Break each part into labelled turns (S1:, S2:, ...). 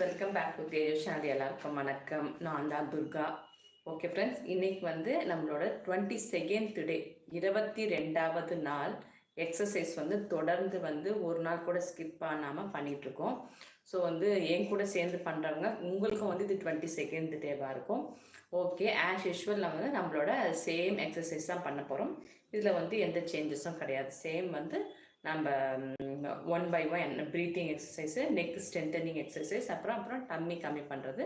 S1: Welcome back to Tejas channel எல்லாருக்கும் வணக்கம். நான் தான் துர்கா. ஓகே ஃப்ரெண்ட்ஸ் இன்னைக்கு வந்து நம்மளோட டுவெண்ட்டி செகண்ட் டே இருபத்தி ரெண்டாவது நாள் எக்ஸசைஸ் வந்து தொடர்ந்து வந்து ஒரு நாள் கூட ஸ்கிப் பண்ணாமல் பண்ணிகிட்ருக்கோம் ஸோ வந்து என் கூட சேர்ந்து பண்ணுறவங்க உங்களுக்கும் வந்து இது டுவெண்ட்டி செகண்ட் டேவாக இருக்கும். ஓகே ஆஸ் யூஷுவல் நம்ம வந்து நம்மளோட சேம் எக்ஸசைஸ் தான் பண்ண போகிறோம் இதில் வந்து எந்த சேஞ்சஸும் கிடையாது. சேம் வந்து நம்ம one by one breathing exercise neck strengthening exercise அப்புறம் அப்புறம் டம்மி கம்மி பண்ணுறது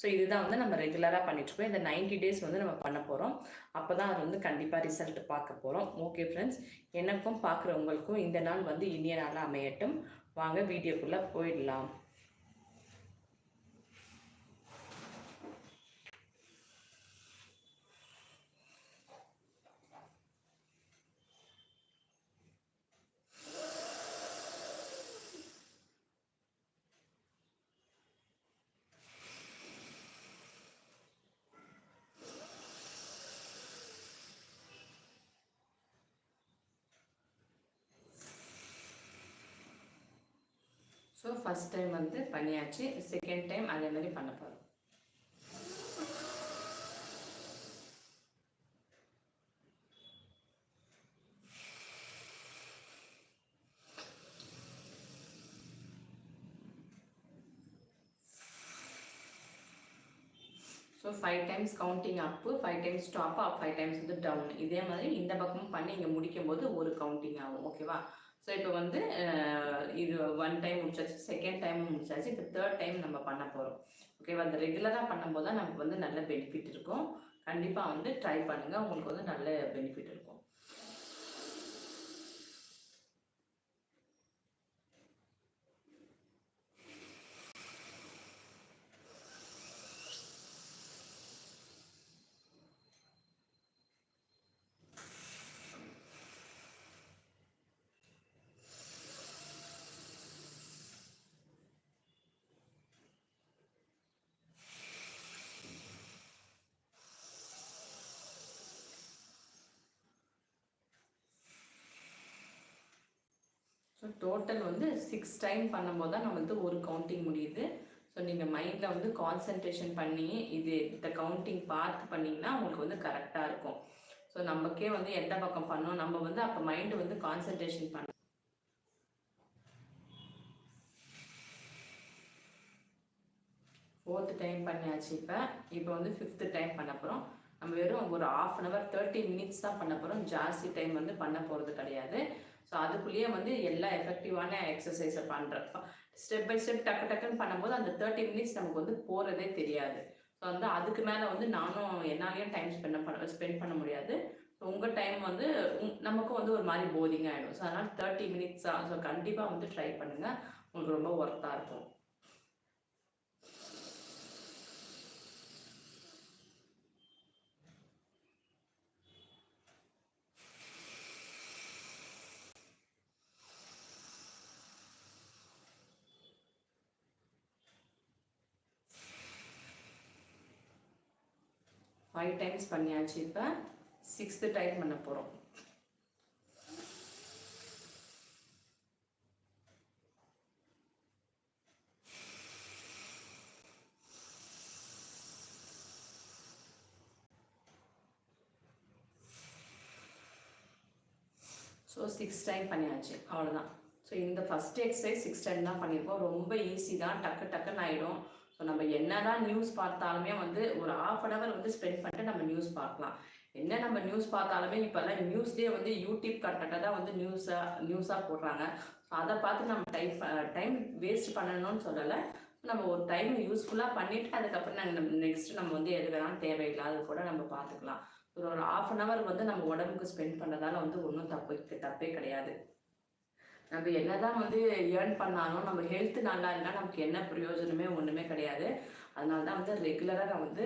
S1: ஸோ இதுதான் வந்து நம்ம ரெகுலராக பண்ணிட்டுருக்கோம். இந்த நைன்டி டேஸ் வந்து நம்ம பண்ண போகிறோம் அப்போ தான் அது வந்து கண்டிப்பாக ரிசல்ட் பார்க்க போகிறோம் ஓகே ஃப்ரெண்ட்ஸ் எனக்கும் பார்க்குறவங்களுக்கும் இந்த நாள் வந்து இனிய நாளாக அமையட்டும். வாங்க வீடியோக்குள்ளே போயிடலாம். ஸோ ஃபஸ்ட் டைம் வந்து பண்ணியாச்சு. செகண்ட் டைம் அதே மாதிரி பண்ண போகிறோம் so five times counting up five times stop up five times வந்து டவுன் இதே மாதிரி இந்த பக்கமும் பண்ணி இங்கே முடிக்கும் போது ஒரு கவுண்டிங் ஆகும். ஓகேவா ஸோ இப்போ வந்து இது ஒன் டைம் முடிச்சாச்சு செகண்ட் டைம் முடிச்சாச்சு இப்போ தேர்ட் டைம் நம்ம பண்ண போகிறோம் ஓகேவா அந்த ரெகுலராக பண்ணும்போது தான் நமக்கு வந்து நல்ல பெனிஃபிட் இருக்கும். கண்டிப்பாக வந்து ட்ரை பண்ணுங்கள் உங்களுக்கு வந்து நல்ல பெனிஃபிட் இருக்கும். ஸோ டோட்டல் வந்து சிக்ஸ் டைம் பண்ணும்போது தான் நம்மளுக்கு ஒரு கவுண்டிங் முடியுது. ஸோ நீங்கள் மைண்டில் வந்து கான்சன்ட்ரேஷன் பண்ணி இது இந்த கவுண்டிங் பார்த்து பண்ணிங்கன்னா உங்களுக்கு வந்து கரெக்டாக இருக்கும். ஸோ நமக்கே வந்து எந்த பக்கம் பண்ணோம் நம்ம வந்து அப்போ மைண்டு வந்து கான்சன்ட்ரேஷன் பண்ண ஃபோர்த்து டைம் பண்ணியாச்சு இப்போ. இப்போ வந்து ஃபிஃப்த்து டைம் பண்ண போகிறோம் நம்ம வெறும் ஒரு half an hour thirty minutes தான் பண்ண போகிறோம் ஜாஸ்தி டைம் வந்து பண்ண போகிறது கிடையாது. ஸோ அதுக்குள்ளேயே வந்து எல்லா எஃபெக்டிவான எக்ஸசைஸை பண்ணுறப்போ ஸ்டெப் பை ஸ்டெப் டக்கு டக்குன்னு பண்ணும்போது அந்த தேர்ட்டி மினிட்ஸ் நமக்கு வந்து போகிறதே தெரியாது. ஸோ வந்து அதுக்கு மேலே வந்து நானும் என்னாலேயும் டைம் ஸ்பெண்ட் பண்ண ஸ்பெண்ட் பண்ண முடியாது. உங்கள் டைம் வந்து நமக்கும் வந்து ஒரு மாதிரி போரிங் ஆகிடும் ஸோ அதனால் தேர்ட்டி மினிட்ஸாக ஸோ கண்டிப்பாக வந்து ட்ரை பண்ணுங்கள் உங்களுக்கு ரொம்ப ஒர்த்தாக இருக்கும். ஃபைவ் டைம்ஸ் பண்ணியாச்சு. இப்போ சிக்ஸ்த்து டைம் பண்ண போகிறோம் ஸோ சிக்ஸ் டைம் பண்ணியாச்சு. அவ்வளோதான் ஸோ இந்த ஃபஸ்ட் எக்ஸசைஸ் சிக்ஸ் டைம் தான் பண்ணியிருக்கோம். ரொம்ப ஈஸி தான். டக்கு டக்குன்னு ஆகிடும் ஸோ நம்ம என்னதான் நியூஸ் பார்த்தாலுமே வந்து ஒரு ஆஃப் அன் ஹவர் வந்து ஸ்பெண்ட் பண்ணிட்டு நம்ம நியூஸ் பார்க்கலாம். என்ன நம்ம நியூஸ் பார்த்தாலுமே இப்போல்லாம் நியூஸ்லேயே வந்து யூடியூப் கரெக்டாக தான் வந்து நியூஸாக நியூஸாக போடுறாங்க. ஸோ அதை பார்த்து நம்ம டைம் டைம் வேஸ்ட் பண்ணணும்னு சொல்லலை. நம்ம ஒரு டைம் யூஸ்ஃபுல்லாக பண்ணிவிட்டு அதுக்கப்புறம் நாங்கள் நெக்ஸ்ட் நம்ம வந்து எது வேணாலும் தேவையில்லாத கூட நம்ம பார்த்துக்கலாம். ஒரு ஒரு ஆஃப் அன் ஹவர் வந்து நம்ம உடம்புக்கு ஸ்பெண்ட் பண்ணதால வந்து ஒன்றும் தப்பு தப்பே கிடையாது. நம்ம என்னதான் வந்து ஏர்ன் பண்ணாலும் நம்ம ஹெல்த் நல்லா இருந்தால் நமக்கு என்ன பிரயோஜனமே ஒன்றுமே கிடையாது. அதனால தான் வந்து ரெகுலராக நான் வந்து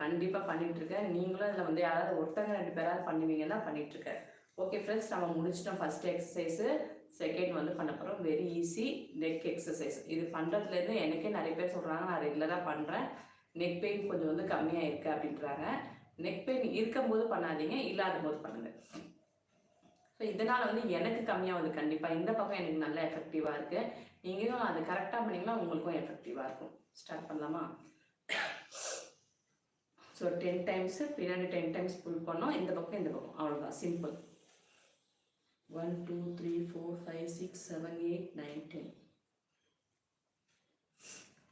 S1: கண்டிப்பாக பண்ணிட்டு இருக்கேன். நீங்களும் அதில் வந்து யாராவது ஒருத்தங்க ரெண்டு பேராவது பண்ணுவீங்கன்னா பண்ணிட்டு இருக்கேன். ஓகே ஃப்ரெண்ட்ஸ் நம்ம முடிச்சிட்டோம் ஃபர்ஸ்ட் எக்ஸசைஸு செகண்ட் வந்து பண்ண போகிறோம் வெரி ஈஸி நெக் எக்ஸசைஸ் இது பண்ணுறதுலேருந்து எனக்கே நிறைய பேர் சொல்கிறாங்க நான் ரெகுலராக பண்ணுறேன் நெக் பெயின் கொஞ்சம் வந்து கம்மியாக இருக்குது அப்படின்றாங்க. நெக் பெயின் இருக்கும்போது பண்ணாதீங்க இல்லாத போது பண்ணுங்கள் ஸோ இதனால் வந்து எனக்கு கம்மியாகுது கண்டிப்பாக இந்த பக்கம் எனக்கு நல்ல எஃபெக்டிவாக இருக்குது நீங்களும் அது கரெக்டாக பண்ணிங்கன்னா உங்களுக்கும் எஃபெக்டிவாக இருக்கும். ஸ்டார்ட் பண்ணலாமா? ஸோ டென் டைம்ஸு பின்னாடி டென் டைம்ஸ் புல் பண்ணோம். இந்த பக்கம் இந்த பக்கம். அவ்வளோதான் simple one two three four five six seven eight nine ten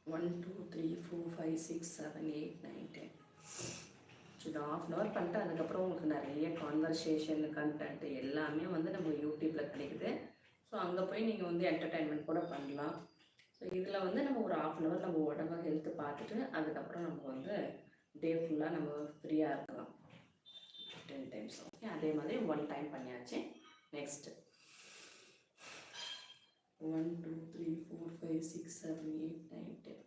S1: one two three four five six seven eight nine ten so இது ஆஃப் அன் ஹவர் பண்ணிட்டு அதுக்கப்புறம் உங்களுக்கு நிறைய கான்வர்சேஷன் கண்டென்ட் எல்லாமே வந்து நம்ம யூடியூப்பில் கிடைக்குது. ஸோ அங்கே போய் நீங்கள் வந்து என்டர்டைன்மெண்ட் கூட பண்ணலாம். ஸோ இதில் வந்து நம்ம ஒரு ஆஃப் அன் ஹவர் நம்ம உடம்ப ஹெல்த்து பார்த்துட்டு அதுக்கப்புறம் நம்ம வந்து டே ஃபுல்லாக நம்ம ஃப்ரீயாக இருக்கலாம். டென் டைம்ஸ் ஓகே அதே மாதிரி ஒன் டைம் பண்ணியாச்சு. Next one two three four five six seven eight nine ten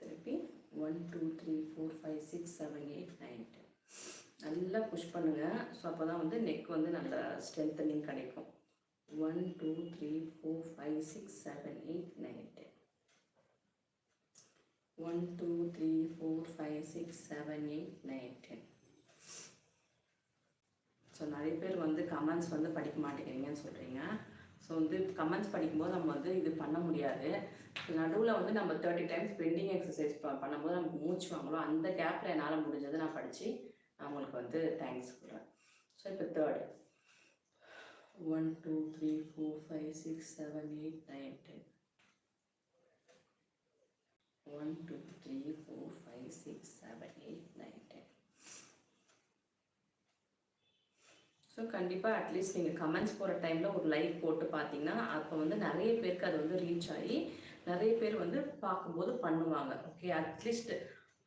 S1: திருப்பி. One two three four five six seven eight nine ten நல்லா புஷ் பண்ணுங்கள் ஸோ அப்போ தான் வந்து நெக் வந்து நல்ல ஸ்ட்ரென்த்தனிங் கிடைக்கும். One two three four five six seven eight nine ten one two three four five six seven eight nine ten so நிறைய பேர் வந்து கமெண்ட்ஸ் வந்து படிக்க மாட்டேங்கிறீங்கன்னு சொல்கிறீங்க ஸோ வந்து கமெண்ட்ஸ் படிக்கும்போது நம்ம வந்து இது பண்ண முடியாது. நடுவில் வந்து நம்ம தேர்ட்டி டைம்ஸ் பெண்டிங் எக்ஸசைஸ் பண்ணும்போது நமக்கு மூச்சு வாங்கலாம் அந்த கேப்பில் என்னால் முடிஞ்சதை நான் படித்து நான் உங்களுக்கு வந்து தேங்க்ஸ் சொல்கிறேன் ஸோ இப்போ third one two three four five six seven eight nine ten one two three four five six seven eight nine ten so கண்டிப்பாக அட்லீஸ்ட் நீங்கள் கமெண்ட்ஸ் போகிற டைமில் ஒரு லைக் போட்டு பார்த்தீங்கன்னா அப்போ வந்து நிறைய பேருக்கு அது வந்து ரீச் ஆகி நிறைய பேர் வந்து பார்க்கும்போது பண்ணுவாங்க. ஓகே அட்லீஸ்ட்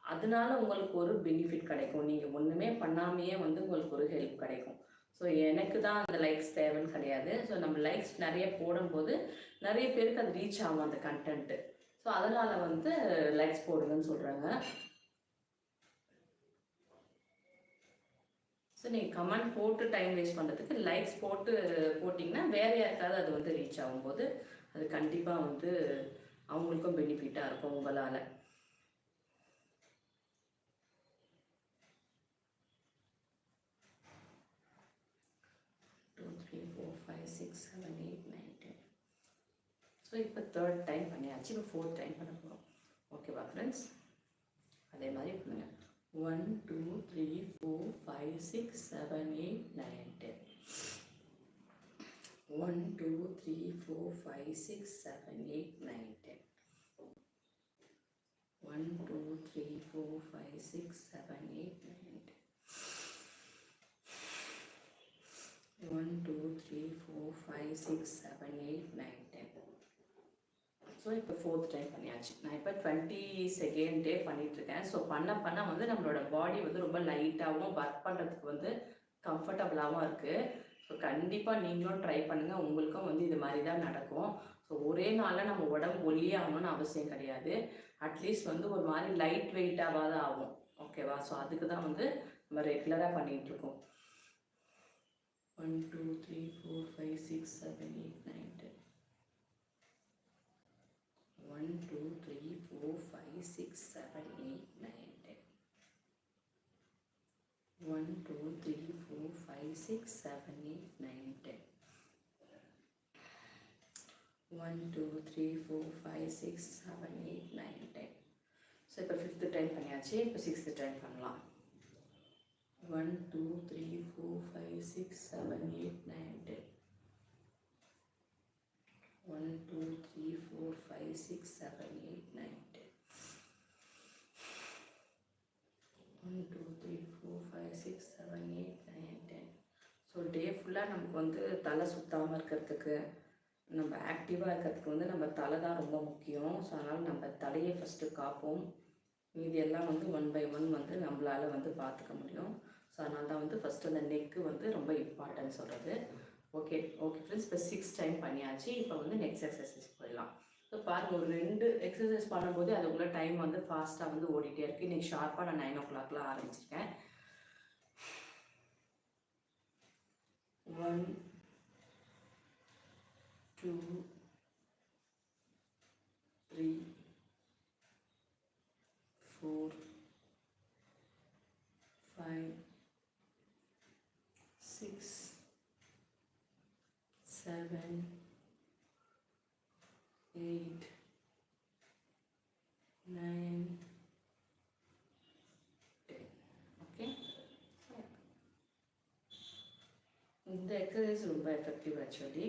S1: அதனால உங்களுக்கு ஒரு பெனிஃபிட் கிடைக்கும். நீங்கள் ஒன்றுமே பண்ணாமையே வந்து உங்களுக்கு ஒரு ஹெல்ப் கிடைக்கும். ஸோ எனக்கு தான் அந்த லைக்ஸ் தேவைன்னு கிடையாது. ஸோ நம்ம லைக்ஸ் நிறைய போடும்போது நிறைய பேருக்கு அது ரீச் ஆகும் அந்த கண்டென்ட்டு ஸோ அதனால் வந்து லைக்ஸ் போடுங்கன்னு சொல்கிறாங்க ஸோ நீங்கள் கமெண்ட் போட்டு டைம் வேஸ்ட் பண்ணுறதுக்கு லைக்ஸ் போட்டு போட்டிங்கன்னா வேறு யாருக்காவது அது வந்து ரீச் ஆகும்போது அது கண்டிப்பாக வந்து அவங்களுக்கும் பெனிஃபிட்டாக இருக்கும் உங்களால். Two three four five six seven eight nine ten so இப்போ தேர்ட் டைம் பண்ணியாச்சு. இப்போ ஃபோர்த் டைம் பண்ண போகிறோம் ஓகேவா ஃப்ரெண்ட்ஸ் அதே மாதிரி பண்ணுங்கள் one two three four five six seven eight nine ten one two three four five six seven eight nine ten one two three four five six seven eight nine ten one two three four five six seven eight nine ten so இப்போ fourth time பண்ணியாச்சு. நான் இப்போ twenty second day பண்ணிகிட்ருக்கேன் so பண்ண பண்ண வந்து நம்மளோட பாடி வந்து ரொம்ப லைட்டாகவும் ஒர்க் பண்ணுறதுக்கு வந்து கம்ஃபர்டபுளாகவும் இருக்குது ஸோ கண்டிப்பாக நீங்களும் ட்ரை பண்ணுங்கள் உங்களுக்கும் வந்து இது மாதிரி தான் நடக்கும். ஸோ ஒரே நாளில் நம்ம உடம்பு ஒல்லியாகணும்னு அவசியம் கிடையாது. அட்லீஸ்ட் வந்து ஒரு மாதிரி லைட் வெயிட்டாக தான் ஆகும். ஓகேவா ஸோ அதுக்கு தான் வந்து நம்ம ரெகுலராக பண்ணிகிட்ருக்கோம் one two three four five six seven eight nine ten one two three four five six seven eight nine ten one two three four five six seven eight nine ten one two three four five six seven eight nine ten so இப்போ fifth time பண்ணியாச்சு இப்போ sixth time பண்ணலாம் one two three four five six seven eight nine one two three four five six seven eight nine ten one two three four five six seven eight nine ten so day ஃபுல்லாக நமக்கு வந்து தலை சுத்தாமல் இருக்கிறதுக்கு நம்ம ஆக்டிவாக இருக்கிறதுக்கு வந்து நம்ம தலை தான் ரொம்ப முக்கியம். ஸோ அதனால் நம்ம தலையை ஃபஸ்ட்டு காப்போம். மீதி எல்லாம் வந்து ஒன் பை ஒன் வந்து நம்மளால் வந்து பார்த்துக்க முடியும். ஸோ அதனால தான் வந்து ஃபஸ்ட்டு அந்த நெக்கு வந்து ரொம்ப இம்பார்ட்டன்ட் சொல்கிறது ஓகே ஓகே ஃப்ரெண்ட்ஸ் இப்போ சிக்ஸ் டைம் பண்ணியாச்சு. இப்போ வந்து நெக்ஸ்ட் எக்ஸசைஸ் போயிடலாம். ஸோ பாருங்கள் ஒரு ரெண்டு எக்ஸசைஸ் பண்ணும்போது அதுக்குள்ளே டைம் வந்து ஃபாஸ்ட்டாக வந்து ஓடிட்டே இருக்குது இன்றைக்கி ஷார்ப்பாக நான் நைன் ஓ கிளாக்லாம் ஆரம்பிச்சிருக்கேன். One two three four five six seven, eight, is ரொம்ப actually.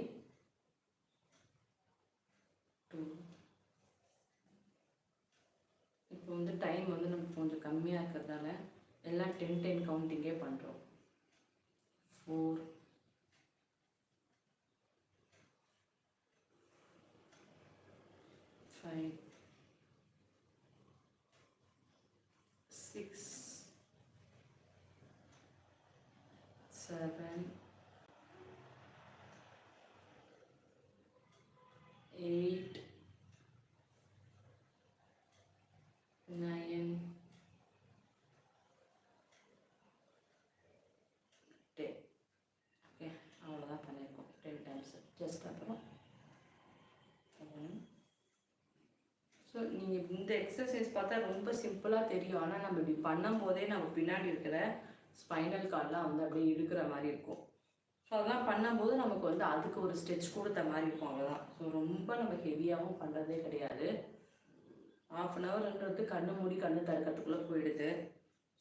S1: இப்போ வந்து டைம் வந்து நம்ம கொஞ்சம் கம்மியாக இருக்கிறதால எல்லாம் டென் டென் கவுண்டிங்கே பண்ணுறோம் four five six seven, eight, nine, ten. Okay அவ்வளோதான் பண்ணியிருக்கோம் டென் டைம்ஸ் ஜஸ்ட் அப்புறம் ஸோ நீங்கள் இந்த எக்ஸசைஸ் பார்த்தா ரொம்ப சிம்பிளாக தெரியும். ஆனால் நம்ம இப்படி பண்ணும்போதே நம்ம பின்னாடி இருக்கிற ஸ்பைனல் கார்டெலாம் வந்து அப்படியே இழுக்கிற மாதிரி இருக்கும். ஸோ அதெல்லாம் பண்ணும்போது நமக்கு வந்து அதுக்கு ஒரு ஸ்டெச் கொடுத்த மாதிரி இருக்கும். அவ்வளோதான் ஸோ ரொம்ப நம்ம ஹெவியாகவும் பண்ணுறதே கிடையாது. ஆஃப் அன் ஹவர்ன்றது கண்ணு மூடி கண்ணு திறக்கிறதுக்குள்ளே போயிடுது.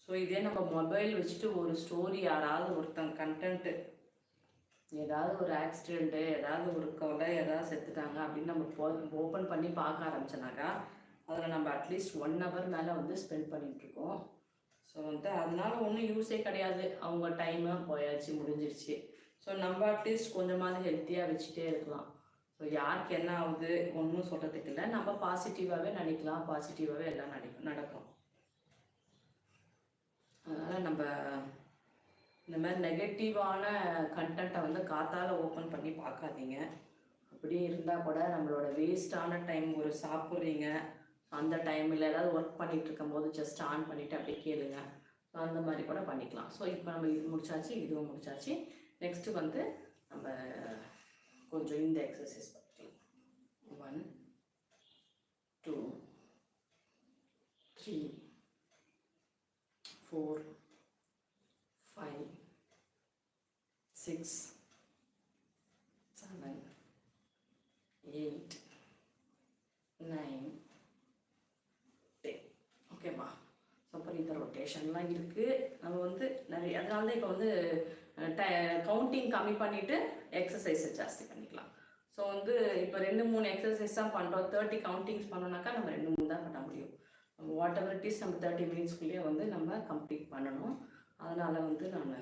S1: ஸோ இதே நம்ம மொபைல் வச்சுட்டு ஒரு ஸ்டோரி யாராவது ஒருத்தங்க கண்டென்ட்டு ஏதாவது ஒரு ஆக்சிடெண்ட்டு ஏதாவது ஒரு கொலை ஏதாவது செத்துட்டாங்க அப்படின்னு நம்ம ஓப்பன் பண்ணி பார்க்க ஆரம்பிச்சோனாக்கா அதில் நம்ம அட்லீஸ்ட் ஒன் ஹவர் மேலே வந்து ஸ்பெண்ட் பண்ணிகிட்ருக்கோம் ஸோ வந்து அதனால ஒன்றும் யூஸே கிடையாது. அவங்க டைமு போயாச்சு முடிஞ்சிருச்சு. ஸோ நம்ம அட்லீஸ்ட் கொஞ்சமாவது ஹெல்த்தியாக வச்சுட்டே இருக்கலாம். ஸோ யாருக்கு என்ன ஆகுது ஒன்றும் சொல்கிறதுக்கு இல்லை. நம்ம பாசிட்டிவாகவே நினைக்கலாம் பாசிட்டிவாகவே எல்லாம் நடி நடக்கும். அதனால் நம்ம இந்த மாதிரி நெகட்டிவான கண்டென்ட்டை வந்து காத்தால் ஓப்பன் பண்ணி பார்க்காதீங்க. அப்படியே இருந்தால் கூட நம்மளோட வேஸ்டான டைம் ஒரு சாப்பிட்றீங்க. அந்த டைமில் ஏதாவது ஒர்க் பண்ணிகிட்டு இருக்கும்போது ஜஸ்ட் ஆன் பண்ணிவிட்டு அப்படியே கேளுங்க. ஸோ அந்த மாதிரி கூட பண்ணிக்கலாம். ஸோ இப்போ நம்ம இது முடிச்சாச்சு இதுவும் முடிச்சாச்சு. நெக்ஸ்ட்டு வந்து நம்ம கொஞ்சம் இந்த எக்ஸசைஸ் பண்ணிக்கலாம் one two three four five six seven eight nine ஓகேவா ஸோ அப்புறம் இந்த ரொட்டேஷன்லாம் இருக்குது நம்ம வந்து நிறைய அதனால தான் இப்போ வந்து கவுண்டிங் கம்மி பண்ணிவிட்டு எக்ஸசைஸை ஜாஸ்தி பண்ணிக்கலாம். ஸோ வந்து இப்போ ரெண்டு மூணு எக்ஸசைஸ் தான் பண்ணுறோம் தேர்ட்டி கவுண்டிங்ஸ் பண்ணோம்னாக்கா நம்ம ரெண்டு மூணு தான் பண்ண முடியும். வாட் எவர் இட் இஸ் நம்ம தேர்ட்டி மினிட்ஸ்குள்ளேயே வந்து நம்ம கம்ப்ளீட் பண்ணணும். அதனால் வந்து நம்ம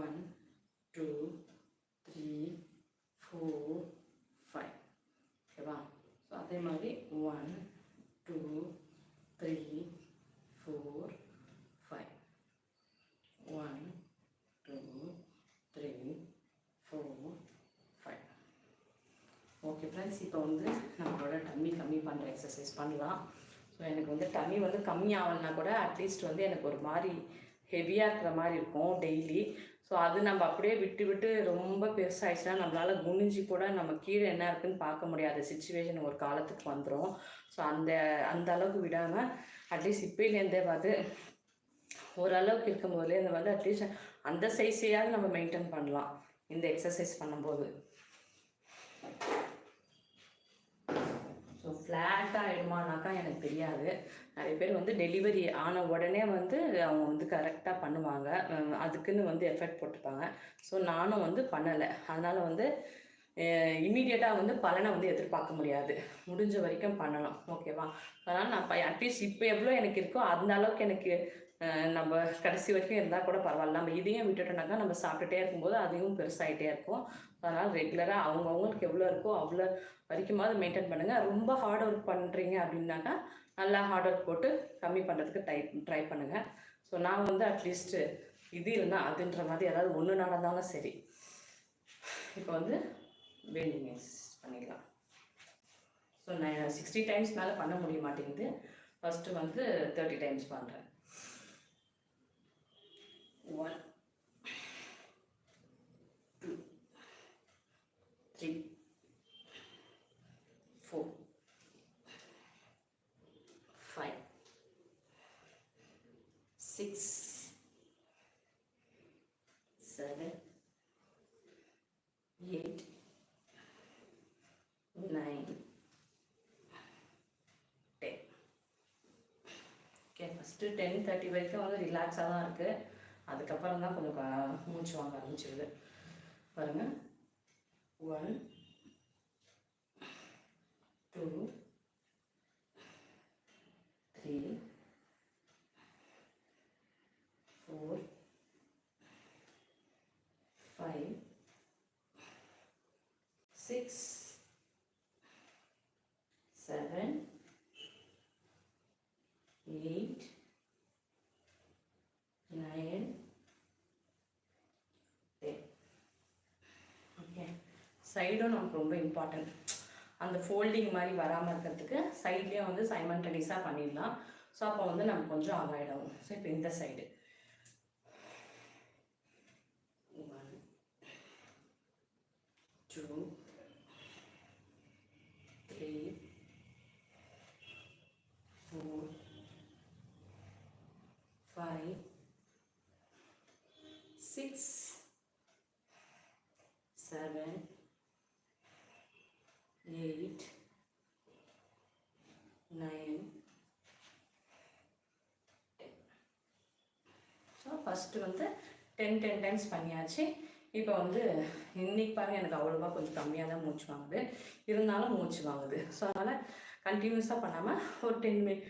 S1: one two three four five ஓகேவா ஸோ அதே மாதிரி one two three four five one two three four five okay friends இப்போ வந்து நம்மளோட டம்மி கம்மி பண்ணுற எக்ஸசைஸ் பண்ணலாம். ஸோ எனக்கு வந்து டம்மி வந்து கம்மி கூட அட்லீஸ்ட் வந்து எனக்கு ஒரு மாதிரி ஹெவியாக இருக்கிற மாதிரி இருக்கும் டெய்லி ஸோ அது நம்ம அப்படியே விட்டு விட்டு ரொம்ப பெருசாகிடுச்சுன்னா நம்மளால் குனிஞ்சு கூட நம்ம கீழே என்ன இருக்குன்னு பார்க்க முடியாத சுச்சுவேஷன் ஒரு காலத்துக்கு வந்துடும் ஸோ அந்த அந்த அளவுக்கு விடாமல் அட்லீஸ்ட் இப்போலேருந்தே பார்த்து ஓரளவுக்கு இருக்கும்போதுலேருந்து வந்து அட்லீஸ்ட் அந்த சைஸையாவது நம்ம மெயின்டைன் பண்ணலாம். இந்த எக்ஸசைஸ் பண்ணும்போது. ஃப்ளாட் ஆகிடுமானாக்கா எனக்கு தெரியாது. நிறைய பேர் வந்து டெலிவரி ஆன உடனே வந்து அவங்க வந்து கரெக்டாக பண்ணுவாங்க. அதுக்குன்னு வந்து எஃபெக்ட் போட்டுப்பாங்க. ஸோ நானும் வந்து பண்ணலை. அதனால் வந்து இம்மீடியட்டாக வந்து பலனை வந்து எதிர்பார்க்க முடியாது. முடிஞ்ச வரைக்கும் பண்ணலாம். ஓகேவா அதனால் நான் அட்லீஸ்ட் இப்போ எவ்வளோ எனக்கு இருக்கோ அந்த அளவுக்கு எனக்கு நம்ம கடைசி வரைக்கும் இருந்தால் கூட பரவாயில்ல. நம்ம இதையும் விட்டுட்டோம்னாக்கா நம்ம சாப்பிட்டுட்டே இருக்கும்போது அதையும் பெருசாகிட்டே இருக்கும். அதனால் ரெகுலராக அவங்கவுங்களுக்கு எவ்வளோ இருக்கோ அவ்வளோ வரைக்குமாவது மெயின்டைன் பண்ணுங்கள் ரொம்ப ஹார்ட் ஒர்க் பண்ணுறீங்க அப்படின்னாக்கா நல்லா ஹார்ட் ஒர்க் போட்டு கம்மி பண்ணுறதுக்கு ட்ரை ட்ரை பண்ணுங்கள் ஸோ நான் வந்து அட்லீஸ்ட்டு இது இல்லைனா அதுன்ற மாதிரி ஏதாவது ஒன்று நடந்தாலும் சரி. இப்போ வந்து பெண்டிங் பண்ணிடலாம் ஸோ நான் சிக்ஸ்டி டைம்ஸ் மேலே பண்ண முடிய மாட்டேங்குது. ஃபஸ்ட்டு வந்து தேர்ட்டி டைம்ஸ் பண்ணுறேன் one three, four five six seven eight nine ten okay first ten thirty வரைக்கும் வந்து ரிலாக்ஸாக தான் இருக்குது அதுக்கப்புறம் தான் கொஞ்சம் மூச்சு வாங்க ஆரம்பிச்சிருது. பாருங்கள் one two three four five six seven eight nine ten okay சைடும் நமக்கு ரொம்ப இம்பார்ட்டன்ட் அந்த ஃபோல்டிங் மாதிரி வராமல் இருக்கிறதுக்கு சைட்லேயே வந்து சைமன்டனிஸாக பண்ணிடலாம். ஸோ அப்போ வந்து நமக்கு கொஞ்சம் அவாய்ட் ஆகும். ஸோ இப்போ இந்த side one two three four five six seven eight nine so first வந்து டென் டென் டைம்ஸ் பண்ணியாச்சு. இப்போ வந்து இன்னைக்கு பாருங்க எனக்கு அவ்வளோவா கொஞ்சம் கம்மியாக தான் மூச்சு வாங்குது. இருந்தாலும் மூச்சு வாங்குது. ஸோ அதனால் கண்டினியூஸாக பண்ணாமல் ஒரு டென் மினிட்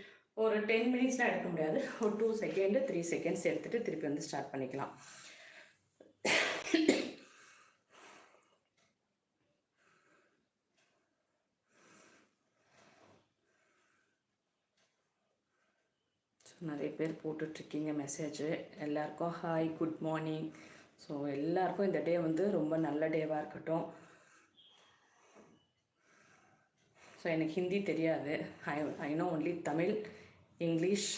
S1: ஒரு டென் மினிட்ஸ்லாம் எடுக்க முடியாது. ஒரு டூ செகண்டு த்ரீ செகண்ட்ஸ் எடுத்துகிட்டு திருப்பி வந்து ஸ்டார்ட் பண்ணிக்கலாம். நிறைய பேர் போட்டுட்ருக்கீங்க மெசேஜு எல்லாருக்கும் ஹாய் குட் மார்னிங் ஸோ எல்லாருக்கும் இந்த டே வந்து ரொம்ப நல்ல டேவாக இருக்கட்டும். ஸோ எனக்கு ஹிந்தி தெரியாது. I I know only Tamil English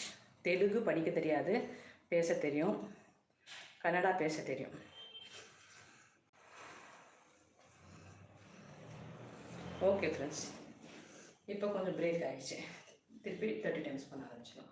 S1: Telugu படிக்க தெரியாது. பேச தெரியும். கன்னடா பேச தெரியும். ஓகே ஃப்ரெண்ட்ஸ் இப்போ கொஞ்சம் பிரேக் ஆகிடுச்சு திருப்பி தேர்ட்டி டைம்ஸ் பண்ண ஆரம்பிச்சிடும்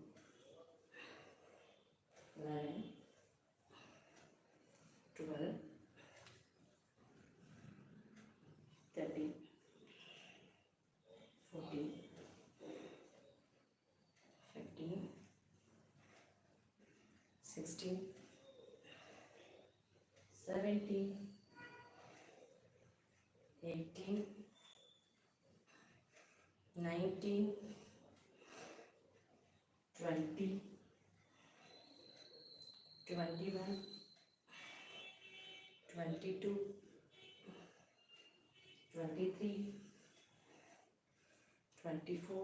S1: 24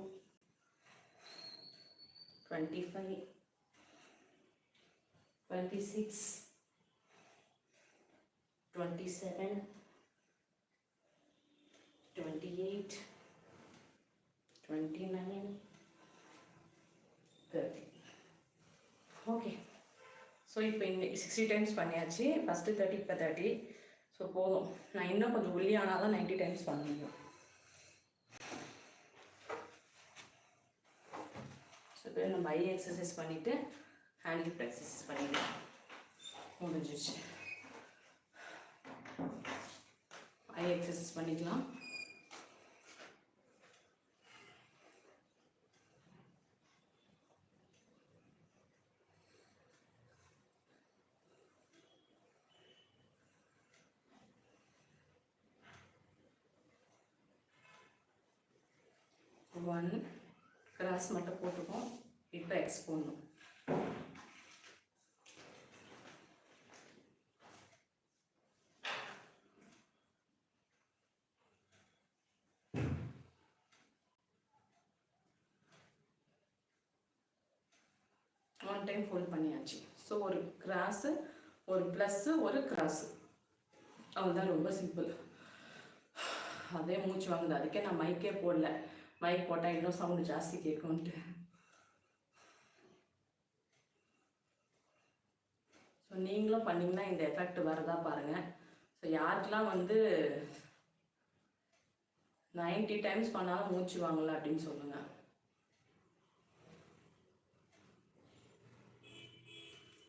S1: 25 26 27 28 29 30 okay so இப்போ இன்னைக்கு சிக்ஸ்டி டைம்ஸ் பண்ணியாச்சு. ஃபஸ்ட்டு தேர்ட்டி இப்போ தேர்ட்டி ஸோ போதும். நான் இன்னும் கொஞ்சம் ஒல்லி ஆனால் தான் நைன்ட்டி டைம்ஸ் பண்ண முடியும். இப்போ நம்ம ஐ எக்ஸசைஸ் பண்ணிவிட்டு ஹேண்ட் ப்ராக்டிஸ் பண்ணிக்கலாம் பண்ணிடலாம் ஐ எக்ஸசைஸ் பண்ணிக்கலாம். ஒன் கிராஸ் மட்டும் போட்டுப்போம் இப்போ எக்ஸ் போடணும் ஒன் டைம் ஃபோல்ட் பண்ணியாச்சு. ஸோ ஒரு கிராஸு ஒரு ப்ளஸ்ஸு ஒரு கிராஸு அதுதான் ரொம்ப சிம்பிள் அதே மூச்சு வாங்குது. அதுக்கே நான் மைக்கே போடல. மைக் போட்டால் இன்னும் சவுண்டு ஜாஸ்தி கேட்கும்ன்ட்டு ஸோ நீங்களும் பண்ணிங்கன்னா இந்த எஃபெக்ட் வரதா பாருங்கள் ஸோ யாருக்கெல்லாம் வந்து நைன்டி டைம்ஸ் பண்ணாலும் மூச்சு வாங்கல அப்படின்னு சொல்லுங்கள்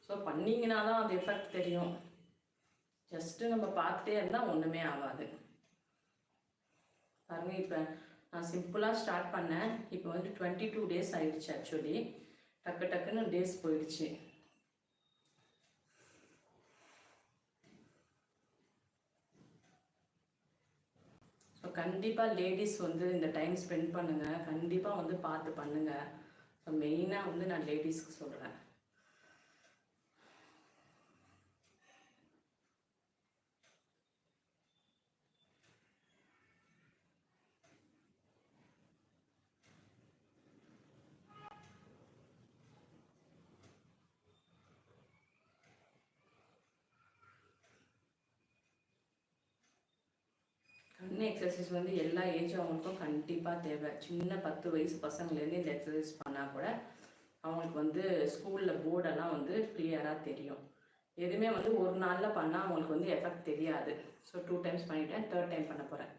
S1: ஸோ பண்ணீங்கன்னா தான் அது எஃபெக்ட் தெரியும். ஜஸ்ட்டு நம்ம பார்த்துட்டே இருந்தால் ஒன்றுமே ஆகாது. பாருங்கள் இப்போ நான் சிம்பிளாக ஸ்டார்ட் பண்ணேன். இப்போ வந்து டுவெண்ட்டி டூ டேஸ் ஆகிடுச்சு ஆக்சுவலி டக்கு டக்குன்னு டேஸ் போயிடுச்சு. ஸோ கண்டிப்பாக லேடிஸ் வந்து இந்த டைம் ஸ்பெண்ட் பண்ணுங்கள் கண்டிப்பாக வந்து பார்த்து பண்ணுங்கள் ஸோ மெயினாக வந்து நான் லேடிஸ்க்கு சொல்கிறேன் கண் எக்ஸசைஸ் வந்து எல்லா ஏஜ் அவங்களுக்கும் கண்டிப்பாக தேவை. சின்ன பத்து வயசு பசங்கள்லேருந்து இந்த எக்ஸசைஸ் பண்ணால் கூட அவங்களுக்கு வந்து ஸ்கூலில் போர்டெல்லாம் வந்து கிளியராக தெரியும். எதுவுமே வந்து ஒரு நாளில் பண்ணால் அவங்களுக்கு வந்து எஃபெக்ட் தெரியாது. ஸோ டூ டைம்ஸ் பண்ணிட்டேன் தேர்ட் டைம் பண்ண போகிறேன்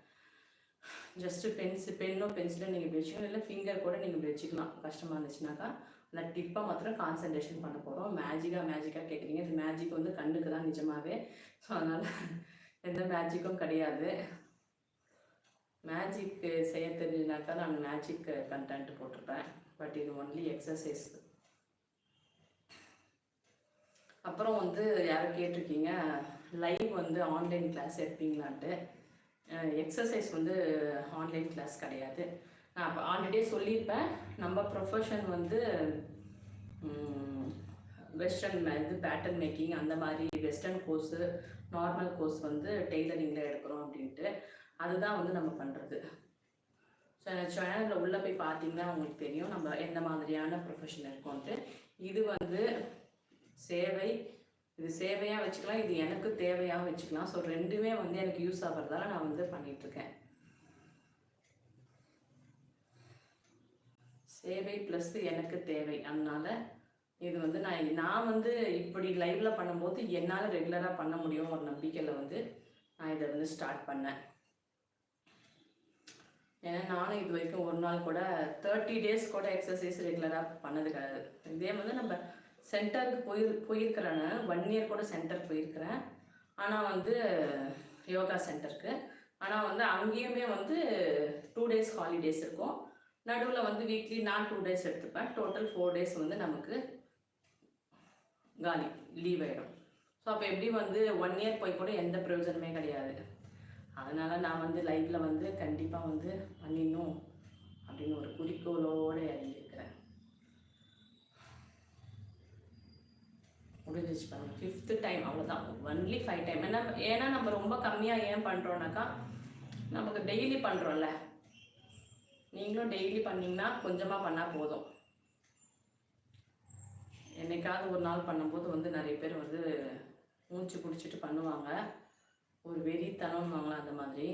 S1: ஜஸ்ட்டு பென்சில் பென்னோ பென்சிலோ நீங்கள் வச்சுக்கணும் இல்லை ஃபிங்கர் கூட நீங்கள் வச்சுக்கலாம். கஷ்டமாக இருந்துச்சுனாக்கா அந்த டிப்பை மாத்திரம் கான்சன்ட்ரேஷன் பண்ண போகிறோம் மேஜிக்காக மேஜிக்காக கேட்குறீங்க இது மேஜிக் வந்து கண்ணுக்கு தான் நிஜமாவே. ஸோ அதனால் எந்த மேஜிக்கும் கிடையாது. மேஜிக் செய்ய தெரிஞ்சுனாக்கா நான் மேஜிக் கண்டென்ட் போட்டிருப்பேன். பட் இது ஒன்லி எக்ஸசைஸ் அப்புறம் வந்து யாரும் கேட்டிருக்கீங்க லைவ் வந்து ஆன்லைன் கிளாஸ் எடுப்பீங்களான்ட்டு. எக்ஸசைஸ் வந்து ஆன்லைன் கிளாஸ் கிடையாது. நான் அப்போ ஆல்ரெடியே சொல்லியிருப்பேன். நம்ம ப்ரொஃபஷன் வந்து வெஸ்டர்ன் இது பேட்டர்ன் மேக்கிங் அந்த மாதிரி வெஸ்டர்ன் கோர்ஸு நார்மல் கோர்ஸ் வந்து டெய்லரிங்கில் எடுக்கிறோம் அப்படின்ட்டு. அதுதான் வந்து நம்ம பண்ணுறது ஸோ சேனலில் உள்ளே போய் பார்த்தீங்கன்னா உங்களுக்கு தெரியும் நம்ம எந்த மாதிரியான ப்ரொஃபஷன் இருக்கோன்ட்டு. இது வந்து சேவை இது சேவையாக வச்சுக்கலாம் இது எனக்கு தேவையாக வச்சுக்கலாம். ஸோ ரெண்டுமே வந்து எனக்கு யூஸ் ஆகிறதால நான் வந்து பண்ணிகிட்ருக்கேன் சேவை ப்ளஸ் எனக்கு தேவை அதனால் இது வந்து நான் நான் வந்து இப்படி லைவில் பண்ணும்போது என்னால் ரெகுலராக பண்ண முடியும் ஒரு நம்பிக்கையில் வந்து நான் இதை வந்து ஸ்டார்ட் பண்ணேன். ஏன்னா நானும் இது வரைக்கும் ஒரு நாள் கூட தேர்ட்டி டேஸ் கூட எக்ஸசைஸ் ரெகுலராக பண்ணது கிடையாது இதே வந்து நம்ம சென்டருக்கு போய் போயிருக்கிறேன்னு ஒன் இயர் கூட சென்டர் போயிருக்கிறேன். ஆனால் வந்து யோகா சென்டருக்கு ஆனால் வந்து அங்கேயுமே வந்து டூ டேஸ் ஹாலிடேஸ் இருக்கும். நடுவில் வந்து வீக்லி நான் டூ டேஸ் எடுத்துப்பேன். டோட்டல் ஃபோர் டேஸ் வந்து நமக்கு காலி லீவ் ஆகிடும் ஸோ அப்போ எப்படி வந்து ஒன் இயர் போய் கூட எந்த பிரயோஜனமே கிடையாது. அதனால் நான் வந்து லைஃப்பில் வந்து கண்டிப்பாக வந்து பண்ணிடணும் அப்படின்னு ஒரு குறிக்கோளோடு இறங்கியிருக்கிறேன் முடிஞ்சிச்சு பாருங்க. ஃபிஃப்த்து டைம் அவ்வளோதான் ஒன்லி ஃபைவ் டைம் ஏன்னா ஏன்னா நம்ம ரொம்ப கம்மியாக ஏன் பண்ணுறோன்னாக்கா நமக்கு டெய்லி பண்ணுறோம்ல நீங்களும் டெய்லி பண்ணிங்கன்னா கொஞ்சமாக பண்ணால் போதும். என்னைக்காவது ஒரு நாள் பண்ணும்போது வந்து நிறைய பேர் வந்து மூச்சு பிடிச்சிட்டு பண்ணுவாங்க. ஒரு வெறித்தனம்வாங்களா அந்த மாதிரி.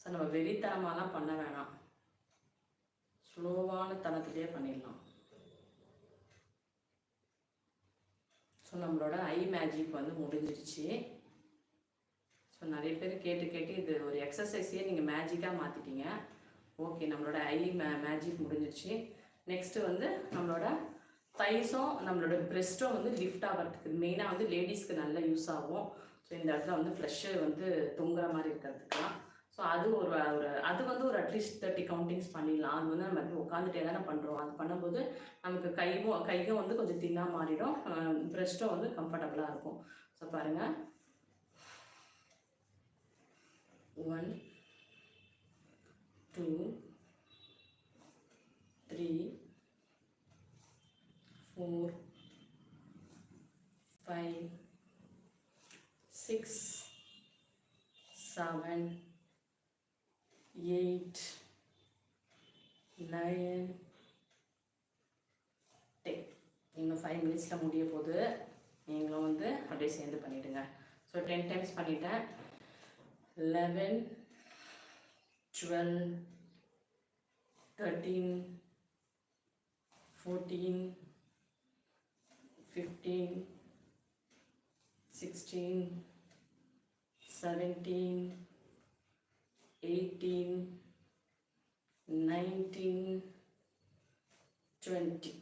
S1: ஸோ நம்ம வெறித்தனமாலாம் பண்ண வேணாம். ஸ்லோவான தனத்திலே பண்ணிடலாம். ஸோ நம்மளோட ஐ மேஜிக் வந்து முடிஞ்சிருச்சு. ஸோ நிறைய பேர் கேட்டு கேட்டு இது ஒரு எக்ஸசைஸையே நீங்கள் மேஜிக்காக மாற்றிட்டீங்க ஓகே நம்மளோட ஐ மே மேஜிக் முடிஞ்சிருச்சு. நெக்ஸ்ட்டு வந்து நம்மளோட தைஸும் நம்மளோட பிரெஸ்ட்டும் வந்து லிஃப்ட் ஆகிறதுக்கு மெயினாக வந்து லேடிஸ்க்கு நல்லா யூஸ் ஆகும். ஸோ இந்த இடத்துல வந்து ஃப்ளஷ்ஷு வந்து தொங்குற மாதிரி இருக்கிறதுக்குலாம். ஸோ அது ஒரு ஒரு அது வந்து ஒரு அட்லீஸ்ட் தேர்ட்டி கவுண்டிங்ஸ் பண்ணிடலாம். அது வந்து நம்ம உட்காந்துட்டே தானே பண்ணுறோம் அது பண்ணும்போது நமக்கு கையும் கையும் வந்து கொஞ்சம் தின்னாக மாறிடும். பிரெஸ்ட்டும் வந்து கம்ஃபர்டபுளாக இருக்கும். ஸோ பாருங்கள் one two three four five six seven eight nine ten இன்னும் ஃபைவ் மினிட்ஸில் முடிய போது நீங்களும் வந்து அப்படியே சேர்ந்து பண்ணிவிடுங்க ஸோ டென் டைம்ஸ் பண்ணிட்டேன். Eleven twelve thirteen fourteen fifteen sixteen seventeen eighteen nineteen twenty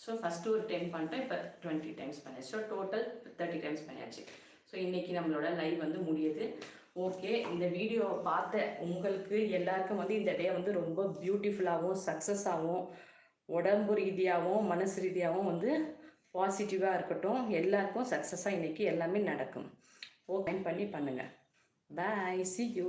S1: so first ஒரு டென் பண்ணிட்டேன் இப்போ டுவெண்ட்டி டைம்ஸ் பண்ணியாச்சு. ஸோ டோட்டல் தேர்ட்டி டைம்ஸ் பண்ணியாச்சு. ஸோ இன்றைக்கி நம்மளோட லைவ் வந்து முடியுது. ஓகே இந்த வீடியோவை பார்த்த உங்களுக்கு எல்லாருக்கும் வந்து இந்த டே வந்து ரொம்ப பியூட்டிஃபுல்லாகவும் சக்ஸஸாகவும் உடம்பு ரீதியாகவும் மனசு ரீதியாகவும் வந்து பாசிட்டிவாக இருக்கட்டும். எல்லாருக்கும் சக்ஸஸாக இன்றைக்கி எல்லாமே நடக்கும். ஓகே பண்ணி பண்ணுங்கள் பாய் சி யூ